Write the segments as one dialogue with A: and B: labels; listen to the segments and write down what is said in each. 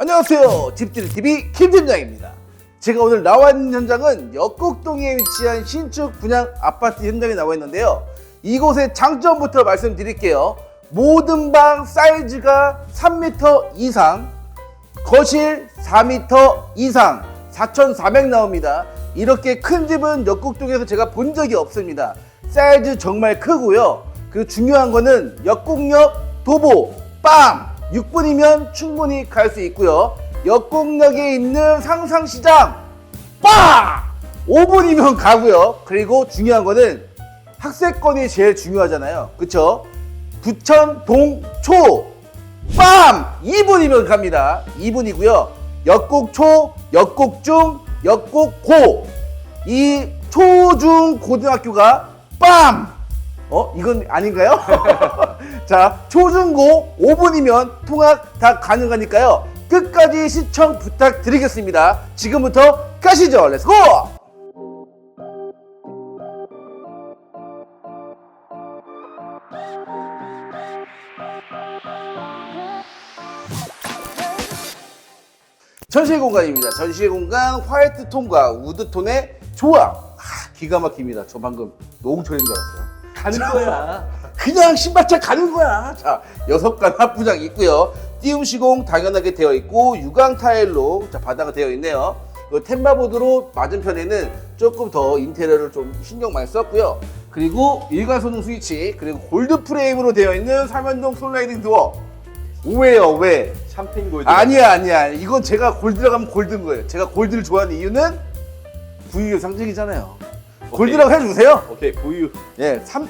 A: 안녕하세요. 집들이 TV 김 팀장입니다. 제가 오늘 나와 있는 현장은 역곡동에 위치한 신축 분양 아파트 현장에 나와 있는데요. 이곳의 장점부터 말씀드릴게요. 모든 방 사이즈가 3m 이상, 거실 4m 이상, 4,400 나옵니다. 이렇게 큰 집은 역곡동에서 제가 본 적이 없습니다. 사이즈 정말 크고요. 그리고 중요한 거는 역곡역 도보 빵 6분이면 충분히 갈 수 있고요. 역곡역에 있는 상상시장 빵 5분이면 가고요. 그리고 중요한 거는 학세권이 제일 중요하잖아요. 그쵸? 부천 동초 빰! 2분이면 갑니다. 2분이고요. 역곡초, 역곡중, 역곡고. 이 초중 고등학교가 빰! 어? 이건 아닌가요? 자, 초중고 5분이면 통학 다 가능하니까요. 끝까지 시청 부탁드리겠습니다. 지금부터 가시죠. 렛츠고! 전시회 공간입니다. 전시회 공간 화이트 톤과 우드 톤의 조합. 아, 기가 막힙니다. 저 방금 노홍철인 줄 알았어요.
B: 가는 거야.
A: 그냥 신발차 가는 거야. 자, 여섯 간 합부장 있고요. 띄움 시공 당연하게 되어 있고 유광 타일로 자, 바닥가 되어 있네요. 그 템바보드로 맞은편에는 조금 더 인테리어를 좀 신경 많이 썼고요. 그리고 일괄 소등 스위치 그리고 골드 프레임으로 되어 있는 삼연동 솔라이딩 도어. 왜요? 왜?
B: 샴페인 골드.
A: 아니야 아니야 이건 제가 골드라고 하면 골드인 거예요 제가 골드를 좋아하는 이유는 부유의 상징이잖아요 골드라고 해주세요.
B: 오케이 보유.
A: 예, 삼,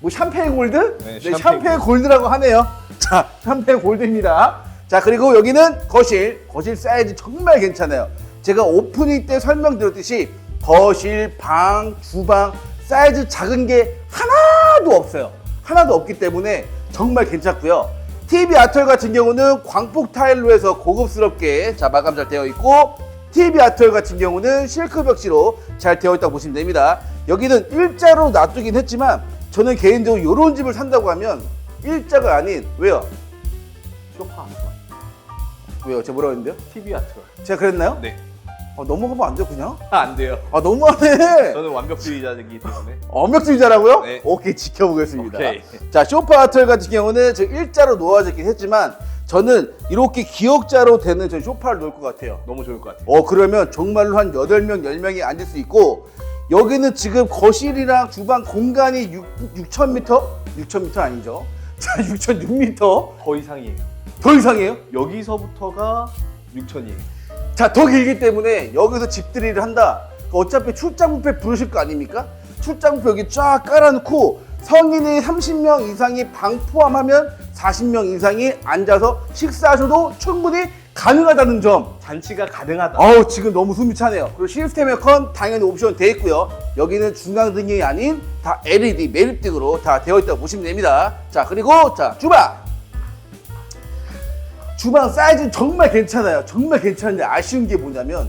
A: 뭐 샴페인 골드?
B: 네,
A: 네, 샴페인,
B: 샴페인
A: 골드라고 하네요. 자 샴페인 골드입니다. 자 그리고 여기는 거실. 거실 사이즈 정말 괜찮아요. 제가 오프닝 때 설명드렸듯이 거실, 방, 주방 사이즈 작은 게 하나도 없어요. 하나도 없기 때문에 정말 괜찮고요. TV 아트월 같은 경우는 광폭 타일로 해서 고급스럽게 자 마감 잘 되어 있고 TV 아트월 같은 경우는 실크 벽지로 잘 되어 있다고 보시면 됩니다. 여기는 일자로 놔두긴 했지만 저는 개인적으로 이런 집을 산다고 하면 일자가 아닌 왜요?
B: 쇼파.
A: 왜요? 제가 뭐라고 했는데요?
B: TV 아트.
A: 제가 그랬나요?
B: 네.
A: 아, 넘어가면 안 돼요 그냥?
B: 아, 안 돼요.
A: 아 너무하네.
B: 저는 완벽주의자이기 때문에.
A: 엄격주의자라고요?
B: 네.
A: 오케이 지켜보겠습니다.
B: 오케이.
A: 자 쇼파 아트월 같은 경우는 저 일자로 놓아졌긴 했지만 저는 이렇게 기역자로 되는 저 쇼파를 놓을 것 같아요.
B: 너무 좋을 것 같아요.
A: 어 그러면 정말로 한 8명, 10명이 앉을 수 있고 여기는 지금 거실이랑 주방 공간이 6, 6,000m? 6,000m 아니죠? 자 6,006m
B: 더 이상이에요.
A: 더 이상이에요?
B: 여기서부터가 6천이에요.
A: 자 더 길기 때문에 여기서 집들이를 한다 그 어차피 출장 뷔페 부르실 거 아닙니까? 출장 뷔페 여기 쫙 깔아놓고 성인이 30명 이상이 방 포함하면 40명 이상이 앉아서 식사하셔도 충분히 가능하다는 점.
B: 잔치가 가능하다.
A: 어우 지금 너무 숨이 차네요. 그리고 시스템 에어컨 당연히 옵션 돼 있고요. 여기는 중앙등이 아닌 다 LED 매립등으로 다 되어 있다고 보시면 됩니다. 자 그리고 자 주방. 주방 사이즈는 정말 괜찮아요. 정말 괜찮은데 아쉬운 게 뭐냐면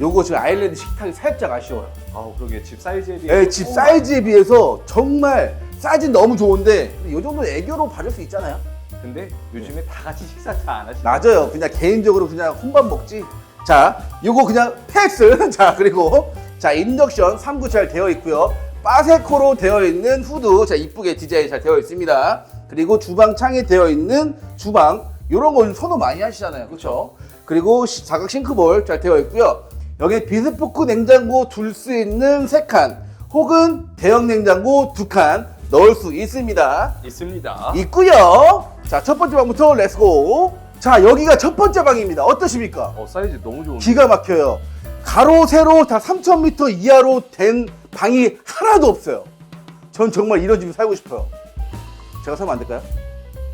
A: 요거 지금 아일랜드 식탁이 살짝 아쉬워요
B: 아, 그러게 집 사이즈에 비해.
A: 예, 집 사이즈에 비해서 정말 사이즈는 너무 좋은데 이 정도 애교로 봐줄 수 있잖아요
B: 근데 요즘에 다 같이 식사 잘 안 하시죠?
A: 맞아요. 그냥 개인적으로 그냥 혼밥 먹지. 자, 요거 그냥 패스. 자, 그리고 자 인덕션 3구 잘 되어 있고요. 바세코로 되어 있는 후드 자 이쁘게 디자인 잘 되어 있습니다. 그리고 주방 창에 되어 있는 주방 요런 거 선호 많이 하시잖아요. 그렇죠? 그리고 시- 사각 싱크볼 잘 되어 있고요. 여기 비스포크 냉장고 둘 수 있는 세칸 혹은 대형 냉장고 두칸 넣을 수 있습니다.
B: 있습니다.
A: 있고요. 자, 첫 번째 방부터 렛츠고. 자, 여기가 첫 번째 방입니다. 어떠십니까?
B: 어, 사이즈 너무 좋은데.
A: 기가 막혀요. 가로, 세로 다 3,000m 이하로 된 방이 하나도 없어요. 전 정말 이런 집에 살고 싶어요. 제가 살면 안 될까요?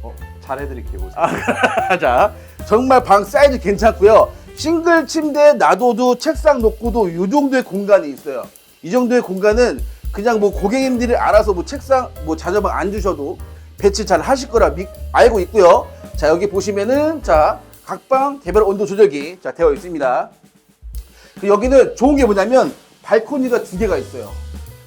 B: 어, 잘 해드릴게요. 보세요.
A: 아, 자, 정말 방 사이즈 괜찮고요. 싱글 침대 놔둬도 책상 놓고도 이 정도의 공간이 있어요. 이 정도의 공간은 그냥 뭐 고객님들이 알아서 뭐 책상 뭐 자전방 앉으셔도 배치 잘 하실 거라 미- 알고 있고요. 자 여기 보시면은 자 각방 개별 온도 조절기 자 되어 있습니다. 그 여기는 좋은 게 뭐냐면 발코니가 두 개가 있어요.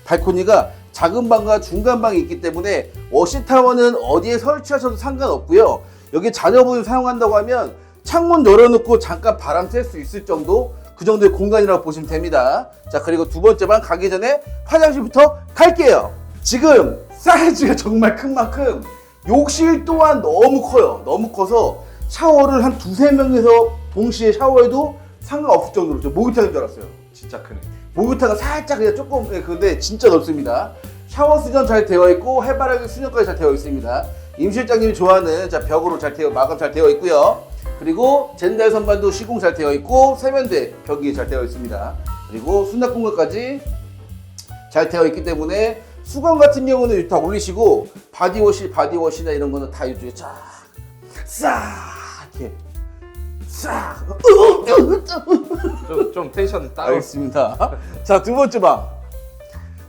A: 발코니가 작은 방과 중간 방이 있기 때문에 워시타워는 어디에 설치하셔도 상관없고요. 여기 자녀분을 사용한다고 하면 창문 열어놓고 잠깐 바람 쐴 수 있을 정도 그 정도의 공간이라고 보시면 됩니다. 자 그리고 두 번째 방 가기 전에 화장실부터 갈게요. 지금 사이즈가 정말 큰 만큼 욕실 또한 너무 커요. 너무 커서 샤워를 한 두세 명이서 동시에 샤워해도 상관없을 정도로 저 목욕탕인 줄 알았어요.
B: 진짜 크네.
A: 목욕탕은 살짝 그냥 조금 예, 근데 진짜 넓습니다. 샤워 수전 잘 되어 있고 해바라기 수전까지 잘 되어 있습니다. 임 실장님이 좋아하는 자 벽으로 잘 되어 마감 잘 되어 있고요. 그리고 젠달 선반도 시공 잘 되어 있고 세면대 벽이 잘 되어 있습니다. 그리고 수납 공간까지 잘 되어 있기 때문에 수건 같은 경우는 다 올리시고 바디워시 바디워시나 이런 거는 다 이쪽에 쫙싹 이렇게 싹
B: 좀, 좀 텐션 따로.
A: 알겠습니다. 자, 두 번째 방.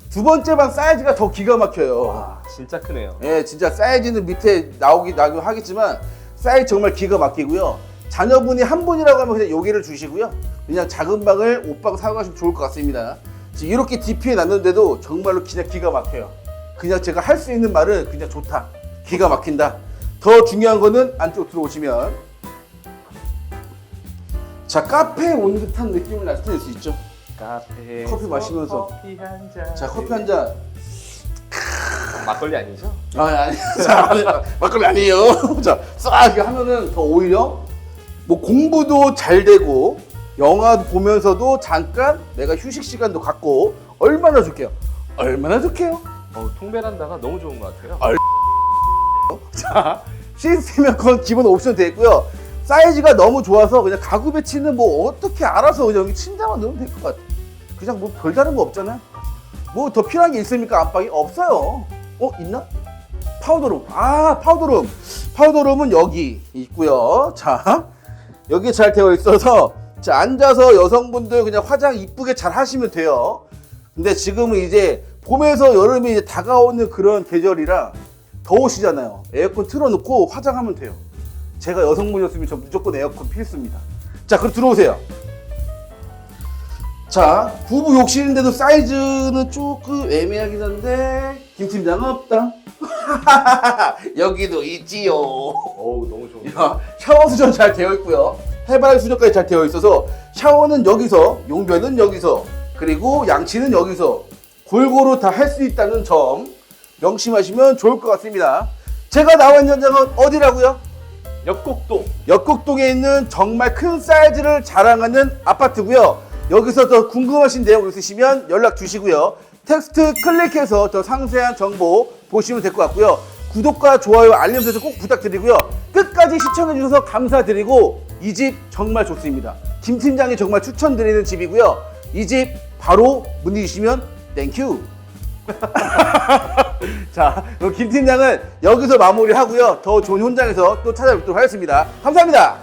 A: 두 번째 방 사이즈가 더 기가 막혀요.
B: 와, 진짜 크네요.
A: 예, 진짜 사이즈는 밑에 나오기 나긴 하겠지만 사이즈 정말 기가 막히고요. 자녀분이 한 분이라고 하면 그냥 여기를 주시고요. 그냥 작은 방을 옷방 사용하시면 좋을 것 같습니다. 지금 이렇게 DP에 놨는데도 정말로 그냥 기가 막혀요. 그냥 제가 할 수 있는 말은 그냥 좋다. 기가 막힌다. 더 중요한 거는 안쪽 들어오시면 자 카페에 온 듯한 느낌을 나타낼 수 있죠.
B: 카페
A: 커피 마시면서.
B: 커피 한 잔.
A: 자 커피 한 잔.
B: 막걸리 아니죠?
A: 아, 아니, 자, 아니, 막걸리 아니에요. 자, 싹 이렇게 하면은 더 오히려 뭐 공부도 잘 되고 영화 보면서도 잠깐 내가 휴식 시간도 갖고 얼마나 좋게요. 얼마나 좋게요.
B: 어, 통베란다가 너무 좋은 것 같아요.
A: 아, 자, 시스템 에어컨 기본 옵션 되어 있고요. 사이즈가 너무 좋아서 그냥 가구 배치는 뭐 어떻게 알아서 그냥 여기 침대만 넣으면 될 것 같아. 그냥 뭐 별다른 거 없잖아요. 뭐 더 필요한 게 있습니까? 안방이 없어요. 어 있나? 파우더룸. 아 파우더룸. 파우더룸은 여기 있고요. 자 여기 잘 되어 있어서 자 앉아서 여성분들 그냥 화장 이쁘게 잘 하시면 돼요. 근데 지금은 이제 봄에서 여름이 이제 다가오는 그런 계절이라 더우시잖아요. 에어컨 틀어놓고 화장하면 돼요. 제가 여성분이었으면 저 무조건 에어컨 필수입니다. 자, 그럼 들어오세요. 자, 부부 욕실인데도 사이즈는 조금 애매하긴 한데 김 팀장 없다. 여기도 있지요.
B: 어우, 너무 좋은.
A: 야, 샤워 수전 잘 되어 있고요. 해바라기 수전까지 잘 되어 있어서 샤워는 여기서, 용변은 여기서, 그리고 양치는 여기서 골고루 다 할 수 있다는 점 명심하시면 좋을 것 같습니다. 제가 나온 현장은 어디라고요?
B: 역곡동.
A: 역곡동에 있는 정말 큰 사이즈를 자랑하는 아파트고요. 여기서 더 궁금하신 내용 있으시면 연락 주시고요. 텍스트 클릭해서 더 상세한 정보 보시면 될 것 같고요. 구독과 좋아요, 알림 설정 꼭 부탁드리고요. 끝까지 시청해 주셔서 감사드리고 이 집 정말 좋습니다. 김 팀장이 정말 추천드리는 집이고요. 이 집 바로 문의 주시면 땡큐. 자, 그럼 김 팀장은 여기서 마무리하고요. 더 좋은 현장에서 또 찾아뵙도록 하겠습니다. 감사합니다.